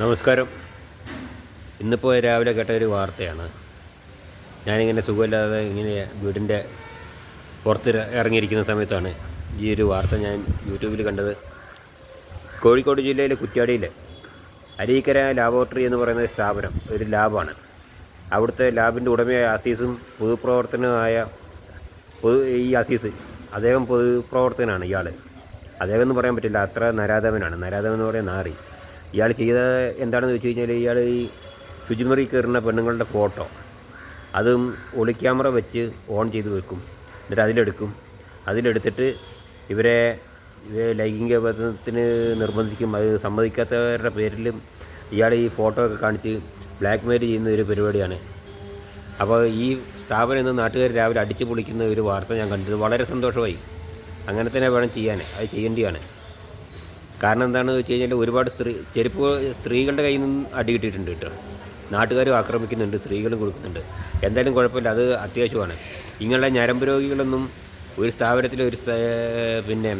നമസ്കാരം. ഇന്നിപ്പോൾ രാവിലെ കേട്ട ഒരു വാർത്തയാണ്. ഞാനിങ്ങനെ സുഖമില്ലാതെ ഇങ്ങനെ വീടിന്റെ പുറത്ത് ഇറങ്ങിയിരിക്കുന്ന സമയത്താണ് ഈ ഒരു വാർത്ത ഞാൻ യൂട്യൂബിൽ കണ്ടത്. കോഴിക്കോട് ജില്ലയിലെ കുറ്റ്യാടിയിലെ അരീക്കര ലാബോറട്ടറി എന്ന് പറയുന്ന സ്ഥാപനം ഒരു ലാബാണ്. അവിടുത്തെ ലാബിന്റെ ഉടമയായ അസീസും പൊതുപ്രവർത്തനമായ പൊതു ഈ അസീസ് അദ്ദേഹം പൊതുപ്രവർത്തകനാണ് ഇയാൾ അദ്ദേഹം എന്ന് പറയാൻ പറ്റില്ല അത്ര നരാധവനാണ് നരാധവൻ എന്ന് പറയാൻ നാറി. ഇയാൾ ചെയ്ത എന്താണെന്ന് വെച്ച് കഴിഞ്ഞാൽ ഇയാൾ ഈ ശുചിമുറി കയറുന്ന പെണ്ണുങ്ങളുടെ ഫോട്ടോ. അതും ഒളി ക്യാമറ വെച്ച് ഓൺ ചെയ്ത് വെക്കും. എന്നിട്ട് അതിലെടുക്കും. അതിലെടുത്തിട്ട് ഇവരെ ലൈംഗിക ബന്ധത്തിന് നിർബന്ധിക്കും. അത് സമ്മതിക്കാത്തവരുടെ പേരിലും ഇയാൾ ഈ ഫോട്ടോ ഒക്കെ കാണിച്ച് ബ്ലാക്ക് മെയിൽ ചെയ്യുന്ന ഒരു പരിപാടിയാണ്. അപ്പോൾ ഈ സ്ഥാപനം ഇന്ന് നാട്ടുകാർ രാവിലെ അടിച്ചു പൊളിക്കുന്ന ഒരു വാർത്ത ഞാൻ കണ്ടത് വളരെ സന്തോഷമായി. അങ്ങനെ തന്നെ വേണം ചെയ്യാൻ അത് ചെയ്യേണ്ടിയാണ്. കാരണം എന്താണെന്ന് വെച്ച് കഴിഞ്ഞാൽ ഒരുപാട് സ്ത്രീ ചെരുപ്പ് സ്ത്രീകളുടെ കയ്യിൽ നിന്നും അടി കിട്ടിയിട്ടുണ്ട് കേട്ടോ. നാട്ടുകാരും ആക്രമിക്കുന്നുണ്ട് സ്ത്രീകളും കൊടുക്കുന്നുണ്ട്. എന്തായാലും കുഴപ്പമില്ല അത് അത്യാവശ്യമാണ്. ഇങ്ങനെയുള്ള ഞരമ്പ് രോഗികളൊന്നും ഒരു സ്ഥാപനത്തിലെ ഒരു പിന്നെ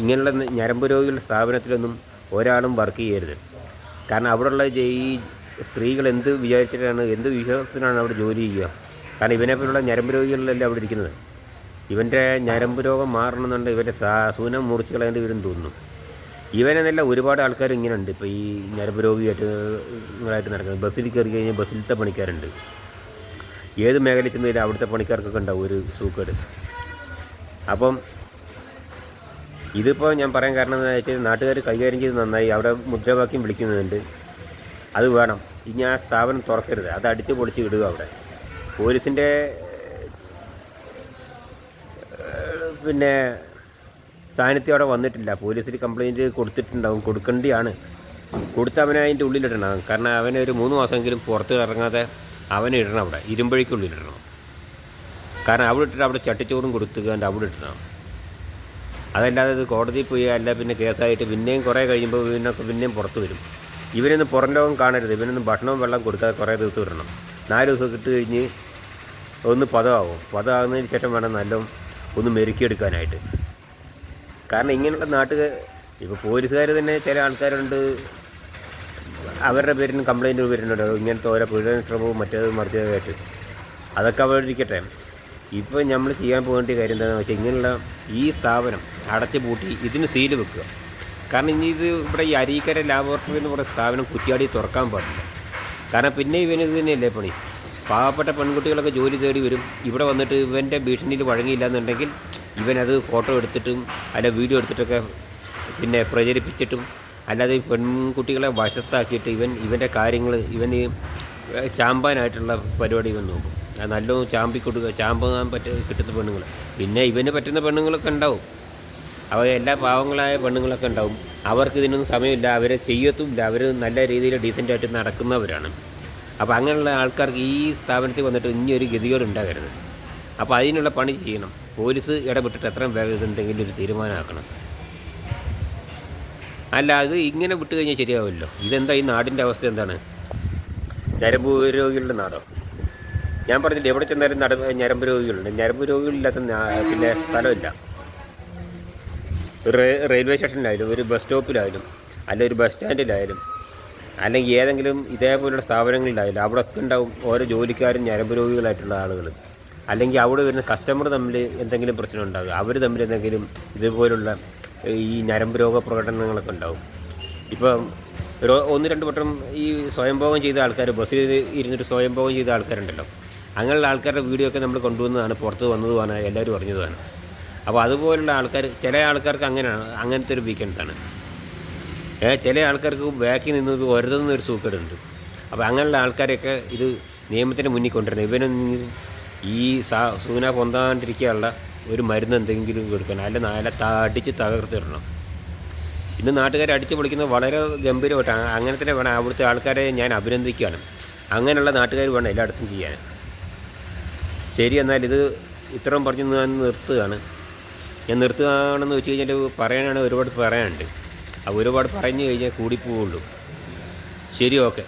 ഇങ്ങനെയുള്ള ഞരമ്പ് രോഗികളുടെ സ്ഥാപനത്തിലൊന്നും ഒരാളും വർക്ക് ചെയ്യരുത്. കാരണം അവിടെയുള്ള ഈ സ്ത്രീകൾ എന്ത് വിചാരിച്ചിട്ടാണ് എന്ത് വിശ്വാസത്തിനാണ് അവിടെ ജോലി ചെയ്യുക? കാരണം ഇവനെപ്പോലുള്ള ഞരമ്പ് രോഗികളിലല്ലേ അവിടെ ഇരിക്കുന്നത്? ഇവന്റെ ഞരമ്പ് രോഗം മാറണമെന്നുണ്ട് ഇവന്റെ സൂനം മുറിച്ച് കളയേണ്ടി വരും തോന്നുന്നു. ഇവനെന്നല്ല ഒരുപാട് ആൾക്കാർ ഇങ്ങനെ ഉണ്ട് ഇപ്പോൾ ഈ ഞരമ്പ് രോഗിയായിട്ട് നടക്കുന്നത്. ബസ്സിൽ കയറി കഴിഞ്ഞാൽ ബസ്സിലത്തെ പണിക്കാരുണ്ട്. ഏത് മേഖലയിൽ ചെന്നാലും അവിടുത്തെ പണിക്കാർക്കൊക്കെ ഉണ്ടാവും ഒരു സൂക്കേട്. അപ്പം ഇതിപ്പോൾ ഞാൻ പറയാൻ കാരണം എന്താ വെച്ചാൽ നാട്ടുകാർ കൈകാര്യം ചെയ്ത് നന്നായി അവിടെ മുദ്രാവാക്യം വിളിക്കുന്നുണ്ട് അത് വേണം. ഇനി ആ സ്ഥാപനം തുറക്കരുത്. അത് അടിച്ച് പൊളിച്ച് ഇടുക അവിടെ. പോലീസിന്റെ പിന്നെ സാന്നിധ്യം അവിടെ വന്നിട്ടില്ല. പോലീസിൽ കംപ്ലയിന്റ് കൊടുത്തിട്ടുണ്ടാവും. കൊടുക്കേണ്ടിയാണ്. കൊടുത്ത് അവനെ അതിന്റെ ഉള്ളിലിടണം. കാരണം അവനെ ഒരു മൂന്ന് മാസമെങ്കിലും പുറത്ത് ഇറങ്ങാതെ അവനെ ഇടണം അവിടെ. ഇരുമ്പഴിക്കുള്ളിലിടണം. കാരണം അവിടെ ഇട്ടിട്ട് അവിടെ ചട്ടിച്ചോറും കൊടുത്തുകൊണ്ട് അവിടെ ഇട്ടണം അതല്ലാതെ ഇത് കോടതിയിൽ പോയി അല്ല പിന്നെ കേസായിട്ട് പിന്നെയും കുറേ കഴിയുമ്പോൾ പിന്നെ പിന്നെയും പുറത്ത് വരും. ഇവനൊന്നും പുറം ലോകം കാണരുത്. ഇവനൊന്നും ഭക്ഷണവും വെള്ളം കൊടുക്കാതെ കുറേ ദിവസം ഇടണം. നാല് ദിവസം ഇട്ട് കഴിഞ്ഞ് ഒന്ന് പദമാവും പദമാകുന്നതിന് ശേഷം വേണം നല്ല ഒന്ന് മെരുക്കിയെടുക്കാനായിട്ട്. കാരണം ഇങ്ങനെയുള്ള നാട്ടുകാർ ഇപ്പോൾ പോലീസുകാർ തന്നെ ചില ആൾക്കാരുണ്ട്. അവരുടെ പേരിന് കംപ്ലൈന്റ് വരുന്നുണ്ട് ഇങ്ങനത്തെ ഓരോ പീഡന ശ്രമവും മറ്റേത് മറിച്ചതായിട്ട് അതൊക്കെ അവരിക്കട്ടെ ഇപ്പോൾ നമ്മൾ ചെയ്യാൻ പോകേണ്ട കാര്യം എന്താണെന്ന് വെച്ചാൽ ഇങ്ങനെയുള്ള ഈ സ്ഥാപനം അടച്ചു പൂട്ടി ഇതിന് സീൽ വെക്കുക. കാരണം ഇനി ഇത് ഇവിടെ ഈ അരീക്കര ലാബോറട്ടറി എന്ന് പറയുന്ന സ്ഥാപനം കുറ്റിയാടി തുറക്കാൻ പാടില്ല. കാരണം പിന്നെ ഇവന് തന്നെയല്ലേ പണി? പാവപ്പെട്ട പെൺകുട്ടികളൊക്കെ ജോലി തേടി വരും. ഇവിടെ വന്നിട്ട് ഇവന്റെ ഭീഷണിയിൽ വഴങ്ങിയില്ല എന്നുണ്ടെങ്കിൽ ഇവനത് ഫോട്ടോ എടുത്തിട്ടും അല്ല വീഡിയോ എടുത്തിട്ടൊക്കെ പിന്നെ പ്രചരിപ്പിച്ചിട്ടും അല്ലാതെ പെൺകുട്ടികളെ വശത്താക്കിയിട്ട് ഇവൻ ഇവന്റെ കാര്യങ്ങൾ ഇവന് ചാമ്പാനായിട്ടുള്ള പരിപാടി ഇവൻ നോക്കും. അത് നല്ലോണം ചാമ്പി കൊടുക്കുക ചാമ്പാൻ പറ്റ കിട്ടുന്ന പെണ്ണുങ്ങൾ. പിന്നെ ഇവന് പറ്റുന്ന പെണ്ണുങ്ങളൊക്കെ ഉണ്ടാവും. അവ എല്ലാ പാവങ്ങളായ പെണ്ണുങ്ങളൊക്കെ ഉണ്ടാവും. അവർക്ക് ഇതിനൊന്നും സമയമില്ല. അവരെ ചെയ്യത്തുമില്ല. അവർ നല്ല രീതിയിൽ ഡീസന്റായിട്ട് നടക്കുന്നവരാണ്. അപ്പോൾ അങ്ങനെയുള്ള ആൾക്കാർക്ക് ഈ സ്ഥാപനത്തിൽ വന്നിട്ട് ഇനിയൊരു ഗതികേട് ഉണ്ടാകരുത്. അപ്പോൾ അതിനുള്ള പണി ചെയ്യണം. പോലീസ് ഇടപെട്ടിട്ട് എത്രയും വേഗം ഇതുണ്ടെങ്കിലും ഒരു തീരുമാനമാക്കണം. അല്ല അത് ഇങ്ങനെ വിട്ടു കഴിഞ്ഞാൽ ശരിയാവുമല്ലോ ഇതെന്താ ഈ നാടിന്റെ അവസ്ഥ എന്താണ്? ഞരമ്പ് രോഗികളുടെ നാടോ? ഞാൻ പറഞ്ഞില്ല എവിടെ ചെന്നാലും നട ഞരമ്പ് രോഗികളുണ്ട്. ഞരമ്പ് രോഗികളില്ലാത്ത പിന്നെ സ്ഥലമില്ല. റെയിൽവേ സ്റ്റേഷനിലായാലും ഒരു ബസ് സ്റ്റോപ്പിലായാലും അല്ല ഒരു ബസ് സ്റ്റാൻഡിലായാലും അല്ലെങ്കിൽ ഏതെങ്കിലും ഇതേപോലുള്ള സ്ഥാപനങ്ങളുണ്ടാവില്ല അവിടെ ഒക്കെ ഉണ്ടാവും ഓരോ ജോലിക്കാരും ഞരമ്പ് രോഗികളായിട്ടുള്ള ആളുകൾ അല്ലെങ്കിൽ അവിടെ വരുന്ന കസ്റ്റമർ തമ്മിൽ എന്തെങ്കിലും പ്രശ്നം ഉണ്ടാകും അവർ തമ്മിൽ എന്തെങ്കിലും ഇതുപോലുള്ള ഈ ഞരമ്പ് രോഗ പ്രകടനങ്ങളൊക്കെ ഉണ്ടാവും. ഇപ്പം ഒന്ന് രണ്ട് വട്ടം ഈ സ്വയംഭോഗം ചെയ്ത ആൾക്കാർ ബസ്സിൽ ഇരുന്നിട്ട് സ്വയംഭോഗം ചെയ്ത ആൾക്കാരുണ്ടല്ലോ. അങ്ങനെയുള്ള ആൾക്കാരുടെ വീഡിയോ ഒക്കെ നമ്മൾ കൊണ്ടുവന്നതാണ് പുറത്ത് വന്നതുമാണ് എല്ലാവരും അറിഞ്ഞതുമാണ്. അപ്പോൾ അതുപോലുള്ള ആൾക്കാർ ചില ആൾക്കാർക്ക് അങ്ങനെയാണ് അങ്ങനത്തെ ഒരു വീക്കെൻഡ്സാണ് ചില ആൾക്കാർക്ക് ബാക്കിൽ നിന്ന് വരുതെന്ന് ഒരു സൂക്കേടുണ്ട്. അപ്പോൾ അങ്ങനെയുള്ള ആൾക്കാരെയൊക്കെ ഇത് നിയമത്തിന് മുന്നിൽ കൊണ്ടുവരണം ഇവനൊന്നും ഈ സാ സൂന പൊന്താണ്ടിരിക്കാനുള്ള ഒരു മരുന്ന് എന്തെങ്കിലും കൊടുക്കണം. അല്ല നാല അടിച്ച് തകർത്തിടണം. ഇന്ന് നാട്ടുകാരെ അടിച്ച് പൊളിക്കുന്നത് വളരെ ഗംഭീരമായിട്ടാണ്. അങ്ങനെ തന്നെ വേണം അവിടുത്തെ ആൾക്കാരെ ഞാൻ അഭിനന്ദിക്കുകയാണ് അങ്ങനെയുള്ള നാട്ടുകാർ വേണം എല്ലായിടത്തും ചെയ്യാൻ ശരി എന്നാൽ ഇത് ഇത്രയും പറഞ്ഞ് ഞാൻ നിർത്തുകയാണ്. ഞാൻ നിർത്തുകയാണെന്ന് വെച്ച് കഴിഞ്ഞാൽ പറയാനാണ് ഒരുപാട് പറയാനുണ്ട്. ഒരുപാട് പറഞ്ഞു കഴിഞ്ഞാൽ കൂടിപ്പോവുള്ളൂ. ശരി ഓക്കെ.